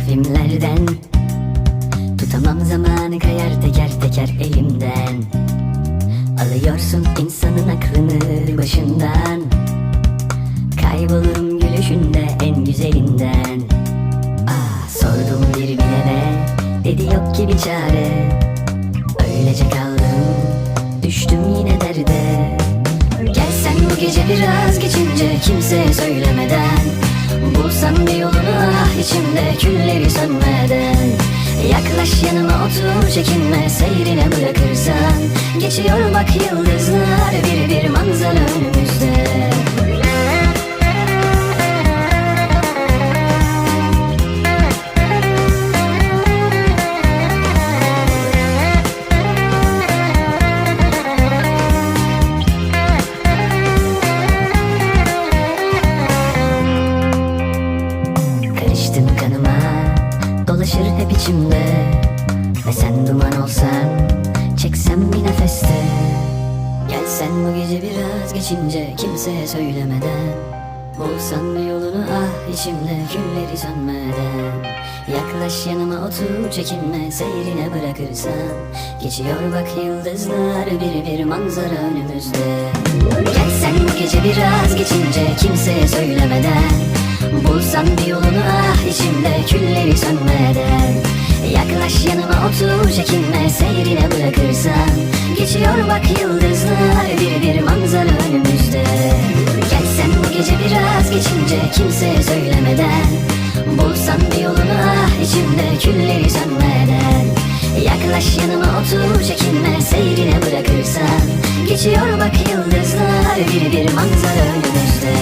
filmlerden Tutamam zamanı kayar teker teker elimden. Alıyorsun insanın aklını başından. Kaybolurum gülüşünde en güzelinden. Ah sordum bir bilene Dedi yok ki bir çare. Öylece kaldım Düştüm yine derde. Gelsen bu gece biraz geçince Kimseye söylemeden Bulsam bir yolunu ah içimde Külleri sönmeden. Yaklaş yanıma otur çekinme Seyrine bırakırsan. Geçiyor bak yıldızlar Dolaşır hep içimde. Ve sen duman olsan Çeksem bir nefeste. Gelsen bu gece biraz geçince Kimseye söylemeden. Bulsan bir yolunu ah içimde Külleri sönmeden. Yaklaş yanıma otur çekinme Seyrine bırakırsan. Geçiyor bak yıldızlar Bir bir manzara önümüzde. Gelsen bu gece biraz geçince Kimseye söylemeden ah içimde Külleri sönmeden. Yaklaş yanıma otur çekinme Seyrine bırakırsan. Geçiyor bak yıldızlar Bir bir manzara önümüzde. Gelsen bu gece biraz geçince Kimseye söylemeden. Bulsam bir yolunu ah içimde Külleri sönmeden. Yaklaş yanıma otur çekinme Seyrine bırakırsan. Geçiyor bak yıldızlar Bir bir manzara önümüzde